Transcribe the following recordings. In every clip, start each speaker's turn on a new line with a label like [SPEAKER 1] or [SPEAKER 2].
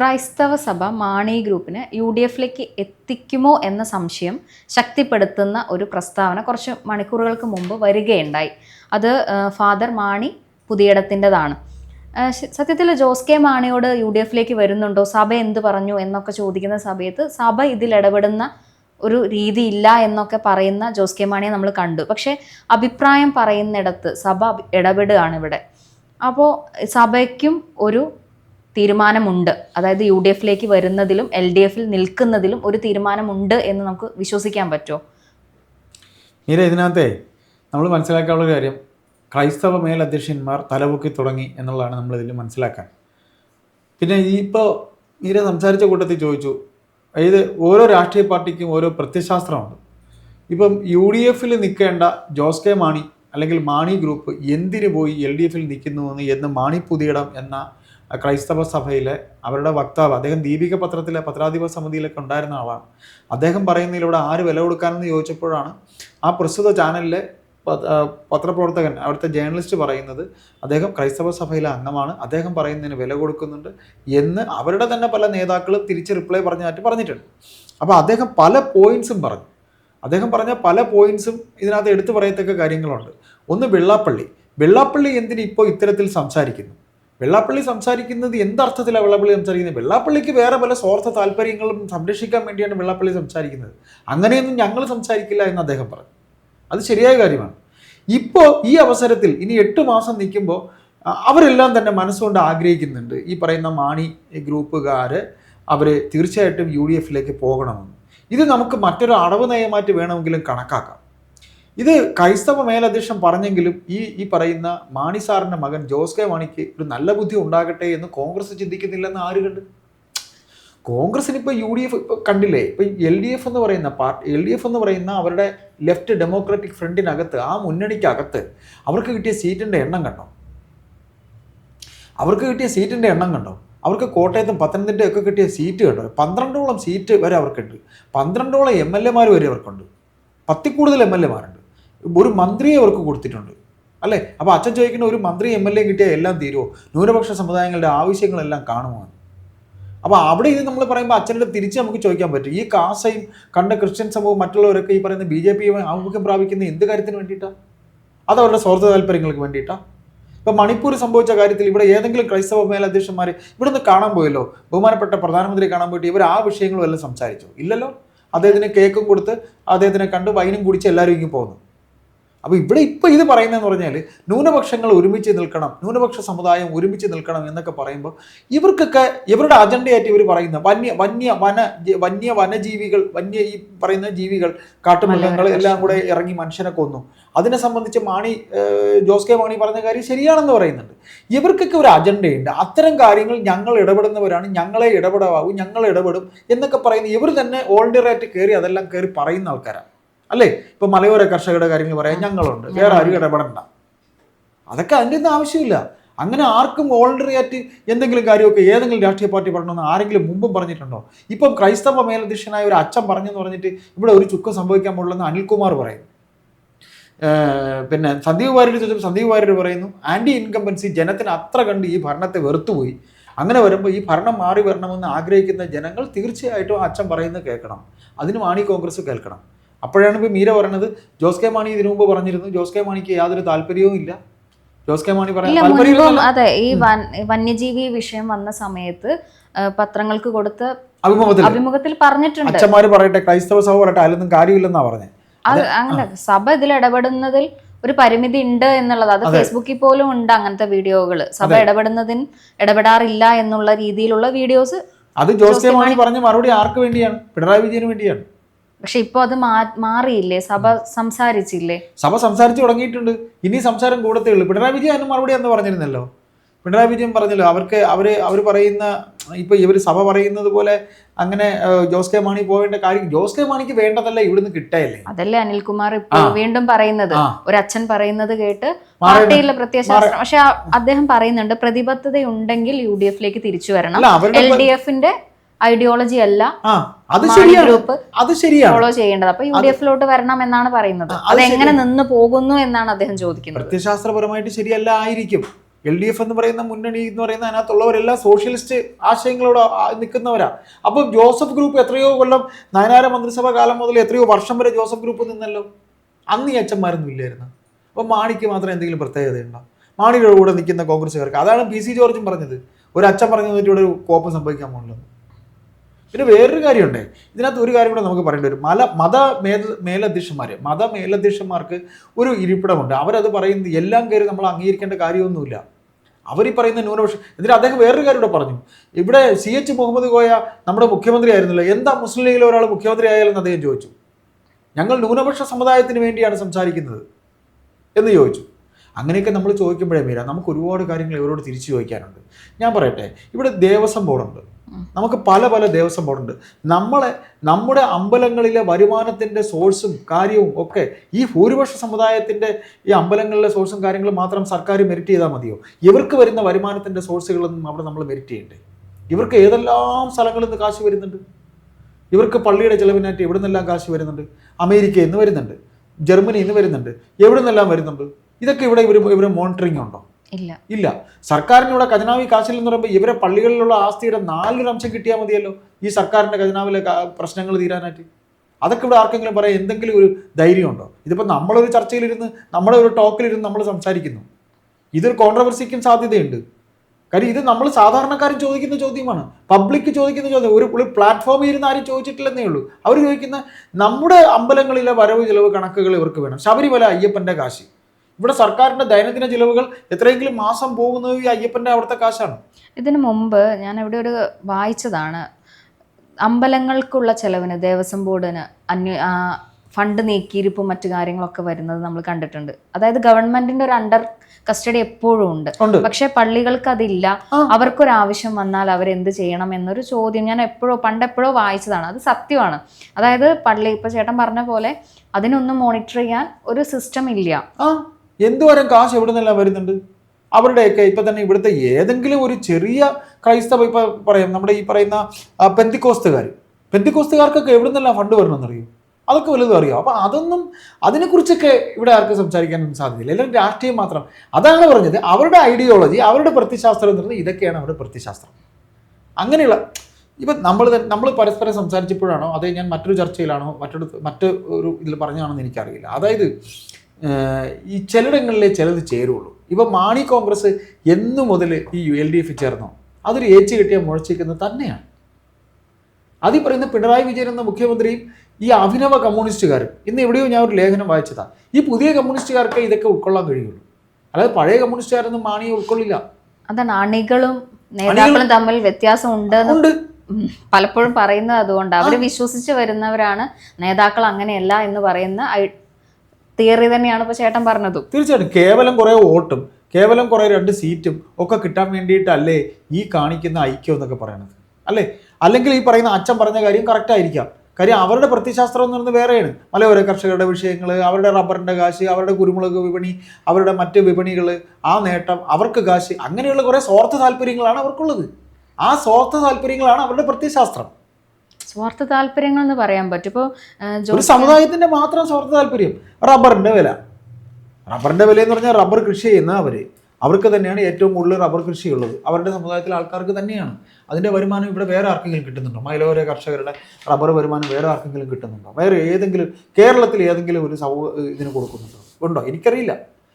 [SPEAKER 1] ക്രൈസ്തവ സഭ മാണി ഗ്രൂപ്പിന് യു ഡി എഫിലേക്ക് എത്തിക്കുമോ എന്ന സംശയം ശക്തിപ്പെടുത്തുന്ന ഒരു പ്രസ്താവന കുറച്ച് മണിക്കൂറുകൾക്ക് മുമ്പ് വരികയുണ്ടായി. അത് ഫാദർ മാണി പുതിയിടത്തിന്റെതാണ്. സത്യത്തിൽ ജോസ് കെ മാണിയോട് യു ഡി എഫിലേക്ക് വരുന്നുണ്ടോ? സഭ എന്ത് പറഞ്ഞു എന്നൊക്കെ ചോദിക്കുന്ന സമയത്ത് സഭ ഇതിൽ ഇടപെടുന്ന ഒരു രീതി ഇല്ല എന്നൊക്കെ പറയുന്ന ജോസ് കെ മാണിയെ നമ്മൾ കണ്ടു. പക്ഷേ അഭിപ്രായം പറയുന്നിടത്ത് സഭ ഇടപെടുകയാണ് ഇവിടെ. അപ്പോൾ സഭയ്ക്കും ഒരു തീരുമാനമുണ്ട്. അതായത് യു ഡി എഫിലേക്ക് വരുന്നതിലും എൽ ഡി എഫിൽ നിൽക്കുന്നതിലും ഒരു തീരുമാനമുണ്ട് എന്ന് നമുക്ക് വിശ്വസിക്കാൻ പറ്റുമോ?
[SPEAKER 2] മീര ഇതിനകത്തെ നമ്മൾ മനസ്സിലാക്കാനുള്ള കാര്യം. ക്രൈസ്തവ മേലധ്യക്ഷന്മാർ തലപൊക്കി തുടങ്ങി എന്നുള്ളതാണ് നമ്മൾ ഇതിൽ മനസ്സിലാക്കാൻ. പിന്നെ ഇപ്പോൾ മീര സംസാരിച്ച കൂട്ടത്തിൽ ചോദിച്ചു അതായത് ഓരോ രാഷ്ട്രീയ പാർട്ടിക്കും ഓരോ പ്രത്യശാസ്ത്രമുണ്ട് ഇപ്പം യു ഡി എഫിൽ നിൽക്കേണ്ട ജോസ് കെ മാണി അല്ലെങ്കിൽ മാണി ഗ്രൂപ്പ് എന്തിനു പോയി എൽ ഡി എഫിൽ നിൽക്കുന്നുവെന്ന് എന്ന് മാണി പുതിയിടം എന്ന ക്രൈസ്തവ സഭയിലെ അവരുടെ വക്താവ് അദ്ദേഹം ദീപിക പത്രത്തിലെ പത്രാധിപ സമിതിയിലൊക്കെ ഉണ്ടായിരുന്ന ആളാണ്. അദ്ദേഹം പറയുന്നതിലൂടെ ആര് വില കൊടുക്കാനെന്ന് ചോദിച്ചപ്പോഴാണ് ആ പ്രസ്തുത ചാനലിലെ പത്രപ്രവർത്തകൻ അവിടുത്തെ ജേർണലിസ്റ്റ് പറയുന്നത് അദ്ദേഹം ക്രൈസ്തവ സഭയിലെ അംഗമാണ് അദ്ദേഹം പറയുന്നതിന് വില കൊടുക്കുന്നുണ്ട് എന്ന് അവരുടെ തന്നെ പല നേതാക്കളും തിരിച്ച് റിപ്ലൈ പറഞ്ഞായിട്ട് പറഞ്ഞിട്ടുണ്ട്. അപ്പോൾ അദ്ദേഹം പല പോയിന്റ്സും പറഞ്ഞു. അദ്ദേഹം പറഞ്ഞ പല പോയിന്റ്സും ഇതിനകത്ത് എടുത്തു പറയത്തക്ക കാര്യങ്ങളുണ്ട്. ഒന്ന് വെള്ളാപ്പള്ളി. വെള്ളാപ്പള്ളി എന്തിന് ഇപ്പോൾ ഇത്തരത്തിൽ സംസാരിക്കുന്നു? വെള്ളാപ്പള്ളി സംസാരിക്കുന്നത് എന്തർത്ഥത്തിലാണ് വെള്ളാപ്പള്ളി സംസാരിക്കുന്നത്? വെള്ളാപ്പള്ളിക്ക് വേറെ പല സ്വാർത്ഥ താല്പര്യങ്ങളും സംരക്ഷിക്കാൻ വേണ്ടിയാണ് വെള്ളാപ്പള്ളി സംസാരിക്കുന്നത്. അങ്ങനെയൊന്നും ഞങ്ങൾ സംസാരിക്കില്ല എന്ന് അദ്ദേഹം പറഞ്ഞു. അത് ശരിയായ കാര്യമാണ്. ഇപ്പോൾ ഈ അവസരത്തിൽ ഇനി എട്ട് മാസം നിൽക്കുമ്പോൾ അവരെല്ലാം തന്നെ മനസ്സുകൊണ്ട് ആഗ്രഹിക്കുന്നുണ്ട്. ഈ പറയുന്ന മാണി ഗ്രൂപ്പുകാർ അവർ തീർച്ചയായിട്ടും യു ഡി എഫിലേക്ക് പോകണമെന്ന്. ഇത് നമുക്ക് മറ്റൊരു അടവ് നയമായിട്ട് വേണമെങ്കിലും കണക്കാക്കാം. ഇത് ക്രൈസ്തവ മേലധ്യക്ഷം പറഞ്ഞെങ്കിലും ഈ ഈ പറയുന്ന മാണി സാറിന്റെ മകൻ ജോസ് കെ മാണിക്ക് ഒരു നല്ല ബുദ്ധി ഉണ്ടാകട്ടെ എന്ന് കോൺഗ്രസ് ചിന്തിക്കുന്നില്ലെന്ന് ആര് കണ്ട്? കോൺഗ്രസിന് ഇപ്പോൾ യു ഡി എഫ് ഇപ്പോൾ കണ്ടില്ലേ? ഇപ്പോൾ എൽ ഡി എഫ് എന്ന് പറയുന്ന പാർട്ടി എൽ ഡി എഫ് എന്ന് പറയുന്ന അവരുടെ ലെഫ്റ്റ് ഡെമോക്രാറ്റിക് ഫ്രണ്ടിനകത്ത് ആ മുന്നണിക്കകത്ത് അവർക്ക് കിട്ടിയ സീറ്റിന്റെ എണ്ണം കണ്ടോ? അവർക്ക് കിട്ടിയ സീറ്റിന്റെ എണ്ണം കണ്ടോ? അവർക്ക് കോട്ടയത്തും പത്തനംതിട്ടയൊക്കെ കിട്ടിയ സീറ്റ് കണ്ടോ? പന്ത്രണ്ടോളം സീറ്റ് വരെ അവർക്കുണ്ട്. പന്ത്രണ്ടോളം എം എൽ എമാർ വരെ അവർക്കുണ്ട്. പത്തിൽ കൂടുതൽ എം എൽ എമാരുണ്ട് ഒരു മന്ത്രിയെ അവർക്ക് കൊടുത്തിട്ടുണ്ട്. അല്ലേ? അപ്പോൾ അച്ഛൻ ചോദിക്കുന്ന ഒരു മന്ത്രി എം എൽ എ കിട്ടിയാൽ എല്ലാം തീരുമോ ന്യൂനപക്ഷ സമുദായങ്ങളുടെ ആവശ്യങ്ങളെല്ലാം കാണുമോ. അപ്പോൾ അവിടെ ഇത് നമ്മൾ പറയുമ്പോൾ അച്ഛനോട് തിരിച്ച് നമുക്ക് ചോദിക്കാൻ പറ്റും. ഈ കാസയും കണ്ട ക്രിസ്ത്യൻ സമൂഹം മറ്റുള്ളവരൊക്കെ ഈ പറയുന്ന ബി ജെ പി ആമുഖ്യം പ്രാപിക്കുന്ന എന്ത് കാര്യത്തിന് വേണ്ടിയിട്ടാണ് അത് അവരുടെ സ്വാർത്ഥ താല്പര്യങ്ങൾക്ക് വേണ്ടിയിട്ടാണ് ഇപ്പം മണിപ്പൂർ സംഭവിച്ച കാര്യത്തിൽ ഇവിടെ ഏതെങ്കിലും ക്രൈസ്തവ മേലധ്യക്ഷന്മാർ ഇവിടെ നിന്ന് കാണാൻ പോയല്ലോ? ബഹുമാനപ്പെട്ട പ്രധാനമന്ത്രി കാണാൻ പോയിട്ട് ഇവർ ആ വിഷയങ്ങളും എല്ലാം സംസാരിച്ചു? ഇല്ലല്ലോ? അദ്ദേഹത്തിന് കേക്കും കൊടുത്ത് അദ്ദേഹത്തിനെ കണ്ട് വൈനും കുടിച്ച് എല്ലാവരും ഇങ്ങനെ പോകുന്നു അപ്പോൾ ഇവിടെ ഇപ്പോൾ ഇത് പറയുന്നതെന്ന് പറഞ്ഞാൽ ന്യൂനപക്ഷങ്ങൾ ഒരുമിച്ച് നിൽക്കണം ന്യൂനപക്ഷ സമുദായം ഒരുമിച്ച് നിൽക്കണം എന്നൊക്കെ പറയുമ്പോൾ ഇവർക്കൊക്കെ ഇവരുടെ അജണ്ടയായിട്ട് ഇവർ പറയുന്ന വന്യ വന്യ വന വന്യ വനജീവികൾ വന്യ ഈ പറയുന്ന ജീവികൾ കാട്ടുമൃഗങ്ങൾ എല്ലാം കൂടെ ഇറങ്ങി മനുഷ്യനെ കൊന്നു. അതിനെ സംബന്ധിച്ച് മാണി ജോസ് കെ മാണി പറഞ്ഞ കാര്യം ശരിയാണെന്ന് പറയുന്നുണ്ട്. ഇവർക്കൊക്കെ ഒരു അജണ്ടയുണ്ട്. അത്തരം കാര്യങ്ങൾ ഞങ്ങൾ ഇടപെടുന്നവരാണ് ഞങ്ങളെ ഇടപെടാവൂ ഞങ്ങൾ ഇടപെടും എന്നൊക്കെ പറയുന്ന ഇവർ തന്നെ ഓൾഡിറേറ്റ് കയറി അതെല്ലാം കയറി പറയുന്ന ആൾക്കാരാണ്. അല്ലേ? ഇപ്പൊ മലയോര കർഷകരുടെ കാര്യങ്ങൾ പറയാൻ ഞങ്ങളുണ്ട്. വേറെ ആരും ഇടപെടണ്ട. അതൊക്കെ അതിന്റെ ഒന്നും ആവശ്യമില്ല. അങ്ങനെ ആർക്കും വോളണ്ടറി ആയിട്ട് എന്തെങ്കിലും കാര്യമൊക്കെ ഏതെങ്കിലും രാഷ്ട്രീയ പാർട്ടി പറഞ്ഞെന്ന് ആരെങ്കിലും മുമ്പും പറഞ്ഞിട്ടുണ്ടോ? ഇപ്പം ക്രൈസ്തവ മേലധ്യക്ഷനായ ഒരു അച്ഛൻ പറഞ്ഞെന്ന് പറഞ്ഞിട്ട് ഇവിടെ ഒരു ചുക്കം സംഭവിക്കാൻ പോകുള്ളതെന്ന് അനിൽകുമാർ പറയുന്നു. പിന്നെ സന്ദീപ് വാര്യർ ചോദിച്ചപ്പോൾ സന്ദീപ് വാര്യർ പറയുന്നു ആന്റി ഇൻകംബൻസി ജനത്തിന് അത്ര കണ്ട് ഈ ഭരണത്തെ വെറുത്തുപോയി. അങ്ങനെ വരുമ്പോൾ ഈ ഭരണം മാറി വരണമെന്ന് ആഗ്രഹിക്കുന്ന ജനങ്ങൾ തീർച്ചയായിട്ടും അച്ഛൻ പറയുന്നത് കേൾക്കണം. അതിന് മാണി കോൺഗ്രസ് കേൾക്കണം. അപ്പോഴാണ് ഇപ്പോൾ മീര പറയണത് ജോസ് കെ മാണി ഇതിനു മുമ്പ് പറഞ്ഞിരുന്നു. ജോസ് കെ മാണിക്ക് യാതൊരു താല്പര്യവും ഇല്ല. ജോസ് കെ മാണി
[SPEAKER 1] മുൻപും അതെ ഈ വന്യജീവി വിഷയം വന്ന സമയത്ത് പത്രങ്ങൾക്ക് കൊടുത്ത
[SPEAKER 2] അഭിമുഖത്തിൽ
[SPEAKER 1] അഭിമുഖത്തിൽ പറഞ്ഞിട്ടുണ്ട്.
[SPEAKER 2] അച്ഛന്മാർ പറയട്ടെ ക്രൈസ്തവ സഭ പറയട്ടെ അതിലൊന്നും കാര്യമില്ലെന്നാ പറഞ്ഞത്
[SPEAKER 1] അത് അങ്ങനെ സഭ ഇതിൽ ഇടപെടുന്നതിൽ ഒരു പരിമിതി ഉണ്ട് എന്നുള്ളത്. അത് ഫേസ്ബുക്കിൽ പോലും ഉണ്ട് അങ്ങനത്തെ വീഡിയോകൾ സഭ ഇടപെടുന്നതിന് ഇടപെടാറില്ല എന്നുള്ള രീതിയിലുള്ള വീഡിയോസ്
[SPEAKER 2] അത് ജോസ് കെ മാണി പറഞ്ഞ മറുപടി ആർക്ക് വേണ്ടിയാണ്? പിണറായി വിജയന് വേണ്ടിയാണ്.
[SPEAKER 1] പക്ഷെ ഇപ്പൊ അത് മാറിയില്ലേ? സഭ സംസാരിച്ചില്ലേ?
[SPEAKER 2] സഭ സംസാരിച്ചു തുടങ്ങിയിട്ടുണ്ട്. ഇനി സംസാരം കൂടത്തേ ഉള്ളൂ. പിണറായി വിജയൻ അതിന് മറുപടി എന്ന് പറഞ്ഞിരുന്നല്ലോ. പിണറായി വിജയൻ പറഞ്ഞല്ലോ അവർക്ക് അവർ അവർ പറയുന്ന ഇപ്പൊ ഇവർ സഭ പറയുന്നത് പോലെ അങ്ങനെ ജോസ് കെ മാണി പോവേണ്ട കാര്യം ജോസ് കെ മാണിക്ക് വേണ്ടതല്ല ഇവിടുന്ന് കിട്ടയല്ലേ?
[SPEAKER 1] അതല്ലേ അനിൽകുമാർ ഇപ്പോൾ വീണ്ടും പറയുന്നത്. ഒരു അച്ഛൻ പറയുന്നത് കേട്ട്. പാർട്ടിയിലെ പ്രത്യയശാസ്ത്രം പക്ഷെ അദ്ദേഹം പറയുന്നുണ്ട് പ്രതിബദ്ധതയുണ്ടെങ്കിൽ യു ഡി എഫിലേക്ക് തിരിച്ചു വരണം. എൽ ഡി എഫിന്റെ ഐഡിയോളജി അല്ല.
[SPEAKER 2] അത് ശരിയാണ്. അത് ശരിയാണ്.
[SPEAKER 1] ഫോളോ ചെയ്യേണ്ടത്. അപ്പൊ യു ഡി എഫിലോട്ട് വരണം എന്നാണ് പറയുന്നത്
[SPEAKER 2] അത്
[SPEAKER 1] എങ്ങനെ നിന്ന് പോകുന്നു എന്നാണ് അദ്ദേഹം ചോദിക്കുന്നത്.
[SPEAKER 2] പ്രത്യശാസ്ത്രപരമായിട്ട് ശരിയല്ല ആയിരിക്കും. എൽ ഡി എഫ് എന്ന് പറയുന്ന മുന്നണി എന്ന് പറയുന്ന അതിനകത്തുള്ളവരെല്ലാം സോഷ്യലിസ്റ്റ് ആശയങ്ങളോട് നിൽക്കുന്നവരാ. അപ്പോൾ ജോസഫ് ഗ്രൂപ്പ് എത്രയോ കൊല്ലം നയനാര മന്ത്രിസഭ കാലം മുതൽ എത്രയോ വർഷം വരെ ജോസഫ് ഗ്രൂപ്പ് നിന്നല്ലോ. അന്ന് ഈ അച്ഛന്മാരൊന്നും ഇല്ലായിരുന്നു. അപ്പം മാണിക്ക് മാത്രം എന്തെങ്കിലും പ്രത്യേകതയുണ്ടോ? മാണിയുടെ കൂടെ നിൽക്കുന്ന കോൺഗ്രസ്സുകാർക്ക്. അതാണ് പി സി ജോർജും പറഞ്ഞത്. ഒരു അച്ഛൻ പറഞ്ഞു തന്നിട്ട് ഇവിടെ ഒരു കോപ്പം സംഭവിക്കാൻ പോകുന്നത് പിന്നെ വേറൊരു കാര്യമുണ്ട്. ഇതിനകത്ത് ഒരു കാര്യം കൂടെ നമുക്ക് പറയേണ്ടി വരും. മല മത മേൽ മേലധ്യക്ഷന്മാർ മത മേലധ്യക്ഷന്മാർക്ക് ഒരു ഇരിപ്പിടമുണ്ട്. അവരത് പറയുന്നത് എല്ലാം കയറി നമ്മൾ അംഗീകരിക്കേണ്ട കാര്യമൊന്നുമില്ല. അവർ ഈ പറയുന്ന ന്യൂനപക്ഷം എന്നിട്ട് അദ്ദേഹം വേറൊരു കാര്യം ഇവിടെ പറഞ്ഞു. ഇവിടെ സി എച്ച് മുഹമ്മദ് കോയ നമ്മുടെ മുഖ്യമന്ത്രി ആയിരുന്നല്ലോ. എന്താ മുസ്ലിം ലീഗിലെ ഒരാൾ മുഖ്യമന്ത്രി ആയാലെന്ന് അദ്ദേഹം ചോദിച്ചു. ഞങ്ങൾ ന്യൂനപക്ഷ സമുദായത്തിന് വേണ്ടിയാണ് സംസാരിക്കുന്നത് എന്ന് ചോദിച്ചു. അങ്ങനെയൊക്കെ നമ്മൾ ചോദിക്കുമ്പോഴേ മീര നമുക്ക് ഒരുപാട് കാര്യങ്ങൾ ഇവരോട് തിരിച്ചു ചോദിക്കാനുണ്ട്. ഞാൻ പറയട്ടെ ഇവിടെ ദേവസ്വം ബോർഡുണ്ട്. നമുക്ക് പല പല ദേവസ്വം ബോർഡുണ്ട്. നമ്മളെ നമ്മുടെ അമ്പലങ്ങളിലെ വരുമാനത്തിന്റെ സോഴ്സും കാര്യവും ഒക്കെ ഈ ഭൂരിപക്ഷ സമുദായത്തിന്റെ ഈ അമ്പലങ്ങളിലെ സോഴ്സും കാര്യങ്ങളും മാത്രം സർക്കാർ മെരിറ്റ് ചെയ്താൽ മതിയോ? ഇവർക്ക് വരുന്ന വരുമാനത്തിന്റെ സോഴ്സുകളൊന്നും അവിടെ നമ്മൾ മെരിറ്റ് ചെയ്യണ്ടേ? ഇവർക്ക് ഏതെല്ലാം സ്ഥലങ്ങളിൽ നിന്ന് കാശ് വരുന്നുണ്ട്? ഇവർക്ക് പള്ളിയുടെ ചിലവിനായിട്ട് എവിടെ നിന്നെല്ലാം കാശ് വരുന്നുണ്ട്? അമേരിക്കയിൽ നിന്ന് വരുന്നുണ്ട്. ജർമ്മനിയിൽ നിന്ന് വരുന്നുണ്ട്. എവിടെ നിന്നെല്ലാം വരുന്നുണ്ട്? ഇതൊക്കെ ഇവിടെ ഇവർ ഇവർ മോണിറ്ററിംഗ് ഉണ്ടോ?
[SPEAKER 1] ഇല്ല.
[SPEAKER 2] സർക്കാരിന് ഇവിടെ ഖജനാവി കാശിൽ എന്ന് പറയുമ്പോൾ ഇവരെ പള്ളികളിലുള്ള ആസ്തിയുടെ നാലൊരു അംശം കിട്ടിയാൽ മതിയല്ലോ ഈ സർക്കാരിന്റെ ഖജനാവിലെ പ്രശ്നങ്ങൾ തീരാനായിട്ട്. അതൊക്കെ ഇവിടെ ആർക്കെങ്കിലും പറയാം എന്തെങ്കിലും ഒരു ധൈര്യമുണ്ടോ? ഇതിപ്പോൾ നമ്മളൊരു ചർച്ചയിലിരുന്ന് നമ്മുടെ ഒരു ടോക്കിലിരുന്ന് നമ്മൾ സംസാരിക്കുന്നു. ഇതൊരു കോൺട്രവേഴ്സിക്കും സാധ്യതയുണ്ട്. കാര്യം ഇത് നമ്മൾ സാധാരണക്കാരൻ ചോദിക്കുന്ന ചോദ്യമാണ്. പബ്ലിക് ചോദിക്കുന്ന ചോദ്യം. ഒരു ഒരു പ്ലാറ്റ്ഫോമിൽ ഇരുന്ന് ആരും ചോദിച്ചിട്ടില്ലെന്നേ ഉള്ളൂ. അവർ ചോദിക്കുന്ന നമ്മുടെ അമ്പലങ്ങളിലെ വരവ് ചിലവ് കണക്കുകൾ ഇവർക്ക് വേണം. ശബരിമല അയ്യപ്പന്റെ കാശ്. ഇവിടെ സർക്കാരിന്റെ ദൈനംദിന ചിലവുകൾ എത്രയെങ്കിലും മാസം പോകുന്നത് ഈ അയ്യപ്പന്റെ അവിടുത്തെ കാശാണ്?
[SPEAKER 1] ഇതിനു മുമ്പ് ഞാൻ ഇവിടെ ഒരു വായിച്ചതാണ്. അമ്പലങ്ങൾക്കുള്ള ചെലവിന് ദേവസ്വം ബോർഡിന് അന്വ ഫണ്ട് നീക്കിയിരിപ്പും മറ്റു കാര്യങ്ങളൊക്കെ വരുന്നത് നമ്മൾ കണ്ടിട്ടുണ്ട്. അതായത് ഗവൺമെന്റിന്റെ ഒരു അണ്ടർ കസ്റ്റഡി എപ്പോഴും ഉണ്ട്. പക്ഷെ പള്ളികൾക്ക് അതില്ല.
[SPEAKER 2] അവർക്കൊരു
[SPEAKER 1] ആവശ്യം വന്നാൽ അവർ എന്ത് ചെയ്യണം എന്നൊരു ചോദ്യം ഞാൻ എപ്പോഴോ പണ്ട് എപ്പോഴോ വായിച്ചതാണ്. അത് സത്യമാണ്. അതായത് പള്ളി ഇപ്പൊ ചേട്ടൻ പറഞ്ഞ പോലെ അതിനൊന്നും മോണിറ്റർ ചെയ്യാൻ ഒരു സിസ്റ്റം ഇല്ല.
[SPEAKER 2] ആ എന്തുവരം കാശ് എവിടെ നിന്നെല്ലാം വരുന്നുണ്ട്? അവരുടെയൊക്കെ ഇപ്പം തന്നെ ഇവിടുത്തെ ഏതെങ്കിലും ഒരു ചെറിയ ക്രൈസ്തവ ഇപ്പം പറയാം നമ്മുടെ ഈ പറയുന്ന പെന്തിക്കോസ്തുകാർ. പെന്തിക്കോസ്തുകാർക്കൊക്കെ എവിടെ നിന്നെല്ലാം ഫണ്ട് വരണമെന്നറിയും? അതൊക്കെ വലുതും അറിയാം? അപ്പം അതൊന്നും അതിനെക്കുറിച്ചൊക്കെ ഇവിടെ ആർക്കും സംസാരിക്കാനൊന്നും സാധ്യതയില്ല. എല്ലാവരും രാഷ്ട്രീയം മാത്രം. അതാണ് പറഞ്ഞത്. അവരുടെ ഐഡിയോളജി അവരുടെ പ്രത്യശാസ്ത്രം എന്ന് പറഞ്ഞാൽ ഇതൊക്കെയാണ് അവരുടെ പ്രത്യശാസ്ത്രം. അങ്ങനെയുള്ള ഇപ്പം നമ്മൾ നമ്മൾ പരസ്പരം സംസാരിച്ചപ്പോഴാണോ അതേ ഞാൻ മറ്റൊരു ചർച്ചയിലാണോ മറ്റൊരു മറ്റ് ഒരു ഇതിൽ പറഞ്ഞാണെന്ന് എനിക്കറിയില്ല. അതായത് ഈ ചിലയിടങ്ങളിലെ ചിലത് ചേരുള്ളൂ. ഇപ്പം മാണി കോൺഗ്രസ് എന്നു മുതൽ ഈ യു എൽ ഡി എഫ് ചേർന്നോ. അതൊരു ഏച്ചു കിട്ടിയ മുഴച്ചിരിക്കുന്നത് തന്നെയാണ്. അതിൽ പറയുന്ന പിണറായി വിജയൻ എന്ന മുഖ്യമന്ത്രിയും ഈ അഭിനവ കമ്മ്യൂണിസ്റ്റുകാരും ഇന്ന് എവിടെയോ ഞാൻ ഒരു ലേഖനം വായിച്ചതാ ഈ പുതിയ കമ്മ്യൂണിസ്റ്റുകാർക്ക് ഇതൊക്കെ ഉൾക്കൊള്ളാൻ കഴിയുള്ളൂ. അല്ലാതെ പഴയ കമ്മ്യൂണിസ്റ്റുകാരൊന്നും മാണിയെ ഉൾക്കൊള്ളില്ല.
[SPEAKER 1] അതാണ് അണികളും നേതാക്കളും തമ്മിൽ വ്യത്യാസം ഉണ്ട്.
[SPEAKER 2] ഉണ്ട്
[SPEAKER 1] പലപ്പോഴും പറയുന്നത് അതുകൊണ്ട്. അവർ വിശ്വസിച്ച് വരുന്നവരാണ് നേതാക്കൾ അങ്ങനെയല്ല എന്ന് പറയുന്ന തിയറി തന്നെയാണ് ഇപ്പൊ ചേട്ടൻ പറഞ്ഞതും.
[SPEAKER 2] തീർച്ചയായിട്ടും. കേവലം കുറേ വോട്ടും കേവലം കുറേ രണ്ട് സീറ്റും ഒക്കെ കിട്ടാൻ വേണ്ടിയിട്ടല്ലേ ഈ കാണിക്കുന്ന ഐക്യം എന്നൊക്കെ പറയണത്. അല്ലേ? അല്ലെങ്കിൽ ഈ പറയുന്ന അച്ഛൻ പറഞ്ഞ കാര്യം കറക്റ്റ് ആയിരിക്കാം. കാര്യം അവരുടെ പ്രത്യശാസ്ത്രം എന്ന് പറയുന്നത് വേറെയാണ്. മലയോര കർഷകരുടെ വിഷയങ്ങൾ അവരുടെ റബ്ബറിന്റെ കാശ് അവരുടെ കുരുമുളക് വിപണി അവരുടെ മറ്റ് വിപണികൾ ആ നേട്ടം അവർക്ക് കാശ് അങ്ങനെയുള്ള കുറേ സ്വാർത്ഥ താല്പര്യങ്ങളാണ് അവർക്കുള്ളത്. ആ സ്വാർത്ഥ താല്പര്യങ്ങളാണ് അവരുടെ പ്രത്യശാസ്ത്രം
[SPEAKER 1] സ്വാർത്ഥ താല്പര്യങ്ങൾ എന്ന് പറയാൻ പറ്റും. ഇപ്പോൾ
[SPEAKER 2] സമുദായത്തിന്റെ മാത്രം സ്വാർത്ഥ താല്പര്യം റബ്ബറിന്റെ വില. റബ്ബറിന്റെ വില എന്ന് പറഞ്ഞാൽ റബ്ബർ കൃഷി ചെയ്യുന്ന അവർ. അവർക്ക് തന്നെയാണ് ഏറ്റവും കൂടുതൽ റബ്ബർ കൃഷിയുള്ളത്. അവരുടെ സമുദായത്തിലെ ആൾക്കാർക്ക് തന്നെയാണ്. അതിന്റെ വരുമാനം ഇവിടെ വേറെ ആർക്കെങ്കിലും കിട്ടുന്നുണ്ടോ? മൈലോര കർഷകരുടെ റബ്ബർ വരുമാനം വേറെ ആർക്കെങ്കിലും കിട്ടുന്നുണ്ടോ? വേറെ ഏതെങ്കിലും കേരളത്തിൽ ഏതെങ്കിലും ഒരു സൗ ഇതിന് കൊടുക്കുന്നുണ്ടോ? ഉണ്ടോ? എനിക്കറിയില്ല.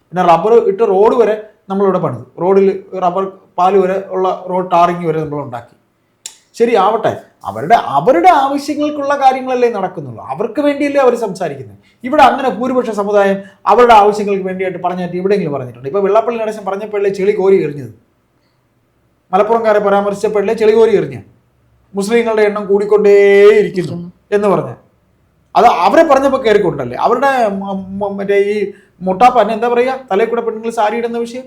[SPEAKER 2] പിന്നെ റബ്ബർ ഇട്ട് റോഡ് വരെ നമ്മളിവിടെ പണിത്. റോഡിൽ റബ്ബർ പാൽ വരെ ഉള്ള റോഡ് ടാറിങ് വരെ നമ്മൾ ഉണ്ടാക്കി. ശരി ആവട്ടെ അവരുടെ അവരുടെ ആവശ്യങ്ങൾക്കുള്ള കാര്യങ്ങളല്ലേ നടക്കുന്നുള്ളൂ. അവർക്ക് വേണ്ടിയല്ലേ അവർ സംസാരിക്കുന്നത്. ഇവിടെ അങ്ങനെ ഭൂരിപക്ഷ സമുദായം അവരുടെ ആവശ്യങ്ങൾക്ക് വേണ്ടിയിട്ട് പറഞ്ഞിട്ട് എവിടെയെങ്കിലും പറഞ്ഞിട്ടുണ്ട്. ഇപ്പോൾ വെള്ളപ്പള്ളി നടശം പറഞ്ഞപ്പോഴല്ലേ ചെളി കോരി എറിഞ്ഞത്? മലപ്പുറംകാരെ പരാമർശിച്ചപ്പോഴല്ലേ ചെളി കോരി എറിഞ്ഞ മുസ്ലിങ്ങളുടെ എണ്ണം കൂടിക്കൊണ്ടേയിരിക്കുന്നു എന്ന് പറഞ്ഞ്. അത് അവരെ പറഞ്ഞപ്പോൾ കയറിക്കൊണ്ടല്ലേ അവരുടെ മറ്റേ ഈ മുട്ടാപ്പന്നെ എന്താ പറയുക? തലയിൽ കൂടെ പെണ്ണുങ്ങൾ സാരി ഇടുന്ന വിഷയം?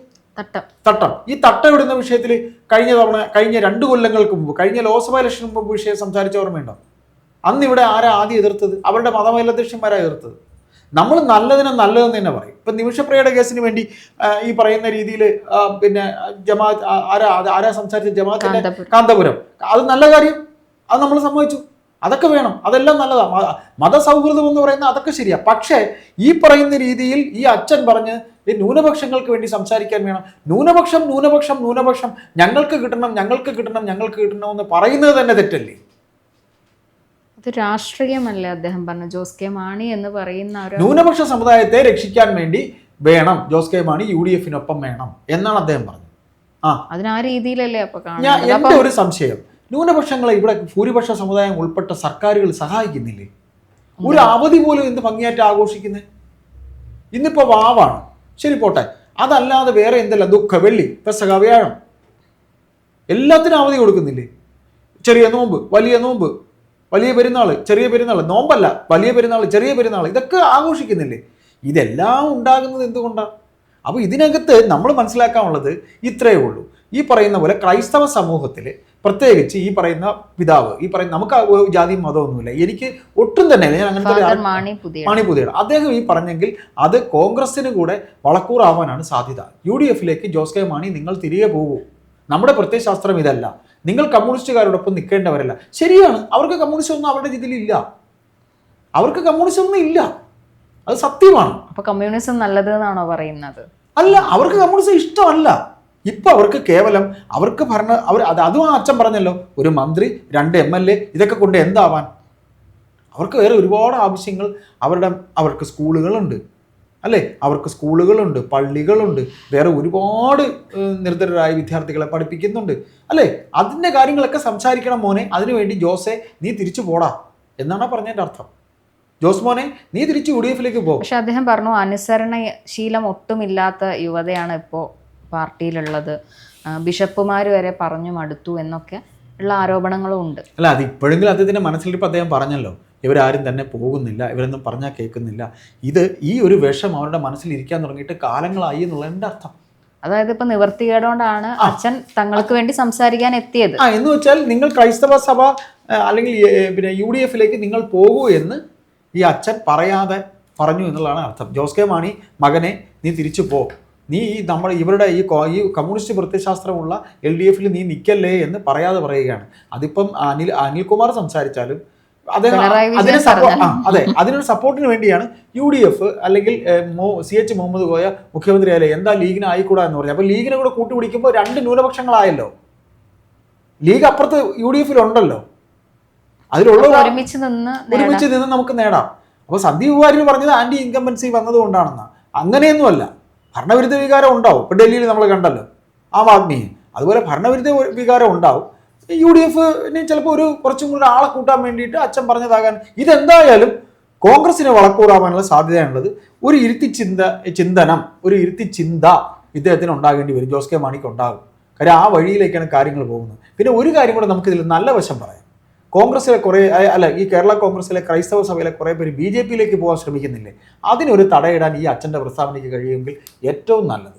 [SPEAKER 1] തട്ടം.
[SPEAKER 2] ഈ തട്ടം ഇടുന്ന വിഷയത്തിൽ കഴിഞ്ഞ തവണ കഴിഞ്ഞ രണ്ട് കൊല്ലങ്ങൾക്ക് മുമ്പ് കഴിഞ്ഞ ലോക്സഭാ ഇലക്ഷന് മുമ്പ് വിഷയം സംസാരിച്ച ഓർമ്മയുണ്ടോ? അന്ന് ഇവിടെ ആരാ ആദ്യം എതിർത്തത്? അവരുടെ മതമേലധ്യക്ഷന്മാരാണ് എതിർത്തത്. നമ്മൾ നല്ലതിനെ നല്ലതെന്ന് തന്നെ പറയും. ഇപ്പം നിമിഷപ്രിയയുടെ കേസിന് വേണ്ടി ഈ പറയുന്ന രീതിയിൽ പിന്നെ ജമാ ആരാ ആരാ സംസാരിച്ച ജമാഅത്തിന്റെ
[SPEAKER 1] കാന്തപുരം.
[SPEAKER 2] കാന്തപുരം. അത് നല്ല കാര്യം. അത് നമ്മൾ സമ്മതിച്ചു. അതൊക്കെ വേണം. അതെല്ലാം നല്ലതാണ് മതസൗഹൃദം എന്ന് പറയുന്ന അതൊക്കെ ശരിയാണ് പക്ഷേ ഈ പറയുന്ന രീതിയിൽ ഈ അച്ഛൻ പറഞ്ഞ് ഈ ന്യൂനപക്ഷങ്ങൾക്ക് വേണ്ടി സംസാരിക്കാൻ വേണം. ന്യൂനപക്ഷം ന്യൂനപക്ഷം ന്യൂനപക്ഷം. ഞങ്ങൾക്ക് കിട്ടണം ഞങ്ങൾക്ക് കിട്ടണം ഞങ്ങൾക്ക് കിട്ടണം എന്ന് പറയുന്നത് തന്നെ തെറ്റല്ലേ?
[SPEAKER 1] അത് രാഷ്ട്രീയമല്ലേ അദ്ദേഹം പറഞ്ഞു? ജോസ് കെ മാണി എന്ന് പറയുന്ന
[SPEAKER 2] ന്യൂനപക്ഷ സമുദായത്തെ രക്ഷിക്കാൻ വേണ്ടി വേണം. Jose K Mani U D എഫിനൊപ്പം വേണം എന്നാണ് അദ്ദേഹം പറഞ്ഞത്. ആ.
[SPEAKER 1] അതിനാ രീതിയിലല്ലേ അപ്പൊ
[SPEAKER 2] എന്റെ ഒരു സംശയം. ന്യൂനപക്ഷങ്ങളെ ഇവിടെ ഭൂരിപക്ഷ സമുദായം ഉൾപ്പെട്ട സർക്കാരുകൾ സഹായിക്കുന്നില്ലേ? ഒരു അവധി പോലും എന്ത് ഭംഗിയായിട്ട് ആഘോഷിക്കുന്നത് ഇന്നിപ്പോൾ വാവാണ്. ശരി പോട്ടെ. അതല്ലാതെ വേറെ എന്തല്ല? ദുഃഖ വെള്ളി പെസക വ്യാഴം. എല്ലാത്തിനും അവധി കൊടുക്കുന്നില്ലേ? ചെറിയ നോമ്പ് വലിയ നോമ്പ് വലിയ പെരുന്നാൾ ചെറിയ പെരുന്നാൾ നോമ്പല്ല വലിയ പെരുന്നാൾ ചെറിയ പെരുന്നാൾ ഇതൊക്കെ ആഘോഷിക്കുന്നില്ലേ? ഇതെല്ലാം ഉണ്ടാകുന്നത് എന്തുകൊണ്ടാണ് അപ്പോൾ ഇതിനകത്ത് നമ്മൾ മനസ്സിലാക്കാനുള്ളത് ഇത്രയേ ഉള്ളൂ. ഈ പറയുന്ന പോലെ ക്രൈസ്തവ സമൂഹത്തിൽ പ്രത്യേകിച്ച് ഈ പറയുന്ന പിതാവ് ഈ പറയുന്ന നമുക്ക് ജാതിയും മതമൊന്നുമില്ല. എനിക്ക് ഒട്ടും തന്നെ. ഞാൻ അങ്ങനത്തെ മണിപുതിയുടെ. അദ്ദേഹം ഈ പറഞ്ഞെങ്കിൽ അത് കോൺഗ്രസിന് കൂടെ വളക്കൂറാവാനാണ് സാധ്യത. യു ഡി എഫിലേക്ക് ജോസ് കെ മാണി നിങ്ങൾ തിരികെ പോകൂ. നമ്മുടെ പ്രത്യയശാസ്ത്രം ഇതല്ല. നിങ്ങൾ കമ്മ്യൂണിസ്റ്റുകാരോടൊപ്പം നിൽക്കേണ്ടവരല്ല. ശരിയാണ്. അവർക്ക് കമ്മ്യൂണിസം ഒന്നും അവരുടെ രീതിയിൽ ഇല്ല. അവർക്ക് കമ്മ്യൂണിസം ഒന്നും ഇല്ല. അത് സത്യമാണ്.
[SPEAKER 1] അപ്പൊ കമ്മ്യൂണിസം നല്ലത് എന്നാണോ പറയുന്നത്?
[SPEAKER 2] അല്ല അവർക്ക് കമ്മ്യൂണിസം ഇഷ്ടമല്ല. ഇപ്പൊ അവർക്ക് കേവലം അവർക്ക് ഭരണ അവർ അത് അതും അച്ഛൻ പറഞ്ഞല്ലോ ഒരു മന്ത്രി രണ്ട് എം എൽ എ ഇതൊക്കെ കൊണ്ട് എന്താവാൻ? അവർക്ക് വേറെ ഒരുപാട് ആവശ്യങ്ങൾ അവരുടെ അവർക്ക് സ്കൂളുകളുണ്ട്. അല്ലേ? അവർക്ക് സ്കൂളുകളുണ്ട് പള്ളികളുണ്ട്. വേറെ ഒരുപാട് നിർദ്ധരായ വിദ്യാർത്ഥികളെ പഠിപ്പിക്കുന്നുണ്ട്. അല്ലേ? അതിന്റെ കാര്യങ്ങളൊക്കെ സംസാരിക്കണം മോനെ. അതിനുവേണ്ടി ജോസെ നീ തിരിച്ചു പോടാ. എന്നാണ് പറഞ്ഞതിന്റെ അർത്ഥം. ജോസ് മോനെ നീ തിരിച്ച് യു ഡി എഫിലേക്ക് പോ.
[SPEAKER 1] പക്ഷെ അദ്ദേഹം പറഞ്ഞു അനുസരണ ശീലം ഒട്ടുമില്ലാത്ത യുവതയാണ് ഇപ്പോൾ പാർട്ടിയിലുള്ളത്. ബിഷപ്പുമാർ വരെ പറഞ്ഞു മടുത്തു എന്നൊക്കെ ഉള്ള ആരോപണങ്ങളും ഉണ്ട്.
[SPEAKER 2] അല്ല അത് ഇപ്പോഴെങ്കിലും അദ്ദേഹത്തിന്റെ മനസ്സിലിപ്പോൾ അദ്ദേഹം പറഞ്ഞല്ലോ. ഇവരാരും തന്നെ പോകുന്നില്ല ഇവരൊന്നും പറഞ്ഞാൽ കേൾക്കുന്നില്ല. ഇത് ഈ ഒരു വിഷം അവരുടെ മനസ്സിൽ ഇരിക്കാൻ തുടങ്ങിയിട്ട് കാലങ്ങളായി എന്നുള്ള എന്റെ അർത്ഥം.
[SPEAKER 1] അതായത് ഇപ്പൊ നിവർത്തികേടുകൊണ്ടാണ് അച്ഛൻ തങ്ങൾക്ക് വേണ്ടി സംസാരിക്കാൻ എത്തിയത്.
[SPEAKER 2] ആ എന്ന് വെച്ചാൽ നിങ്ങൾ ക്രൈസ്തവ സഭ അല്ലെങ്കിൽ പിന്നെ യു ഡി എഫിലേക്ക് നിങ്ങൾ പോകൂ എന്ന് ഈ അച്ഛൻ പറയാതെ പറഞ്ഞു എന്നുള്ളതാണ് അർത്ഥം. ജോസ് കെ മാണി മകനെ നീ തിരിച്ചു പോ. നീ ഈ നമ്മുടെ ഇവരുടെ ഈ ഈ കമ്മ്യൂണിസ്റ്റ് പ്രത്യശാസ്ത്രമുള്ള എൽ ഡി എഫിൽ നീ നിൽക്കല്ലേ എന്ന് പറയാതെ പറയുകയാണ്. അതിപ്പം അനിൽ അനിൽകുമാർ സംസാരിച്ചാലും അദ്ദേഹം അതിന് സപ്പോർട്ട് അതെ അതിനൊരു സപ്പോർട്ടിന് വേണ്ടിയാണ് യു ഡി എഫ് അല്ലെങ്കിൽ സി എച്ച് മുഹമ്മദ് കോയ മുഖ്യമന്ത്രിയായാലും എന്താ ലീഗിന് ആയിക്കൂടാ എന്ന് പറഞ്ഞു അപ്പോൾ ലീഗിനെ കൂടെ കൂട്ടുപിടിക്കുമ്പോൾ രണ്ട് ന്യൂനപക്ഷങ്ങളായല്ലോ. ലീഗ് അപ്പുറത്ത് യു ഡി എഫിൽ ഉണ്ടല്ലോ. അതിലുള്ള
[SPEAKER 1] ഒരുമിച്ച് നിന്ന്
[SPEAKER 2] ഒരുമിച്ച് നിന്ന് നമുക്ക് നേടാം. അപ്പോൾ സന്ദീപ് വാര്യർ പറഞ്ഞത് ആന്റി ഇൻകംബൻസി വന്നതുകൊണ്ടാണെന്നാണ് അങ്ങനെയൊന്നുമല്ല. ഭരണവിരുദ്ധ വികാരം ഉണ്ടാവും. ഇപ്പൊ ഡൽഹിയിൽ നമ്മൾ കണ്ടല്ലോ ആം ആദ്മി. അതുപോലെ ഭരണവിരുദ്ധ വികാരം ഉണ്ടാവും. യു ഡി എഫിന് ചിലപ്പോൾ ഒരു കുറച്ചും കൂടി ആളെ കൂട്ടാൻ വേണ്ടിയിട്ട് അച്ഛൻ പറഞ്ഞതാകാൻ ഇതെന്തായാലും കോൺഗ്രസിന് വളക്കൂറാവാനുള്ള സാധ്യതയാണുള്ളത്. ഒരു ഇരുത്തി ചിന്ത ചിന്തനം ഒരു ഇരുത്തി ചിന്ത ഇദ്ദേഹത്തിന് ഉണ്ടാകേണ്ടി വരും. ജോസ് കെ മാണിക്ക് ഉണ്ടാകും കാര്യം ആ വഴിയിലേക്കാണ് കാര്യങ്ങൾ പോകുന്നത്. പിന്നെ ഒരു കാര്യം കൂടെ നമുക്കിതിൽ നല്ല വശം പറയാം. കോൺഗ്രസിലെ കുറേ അല്ല ഈ കേരള കോൺഗ്രസിലെ ക്രൈസ്തവ സഭയിലെ കുറേ പേര് ബി ജെ പിയിലേക്ക് പോകാൻ ശ്രമിക്കുന്നില്ലേ? അതിനൊരു തടയിടാൻ ഈ അച്ഛന്റെ പ്രസ്താവനയ്ക്ക് കഴിയുമെങ്കിൽ ഏറ്റവും നല്ലത്.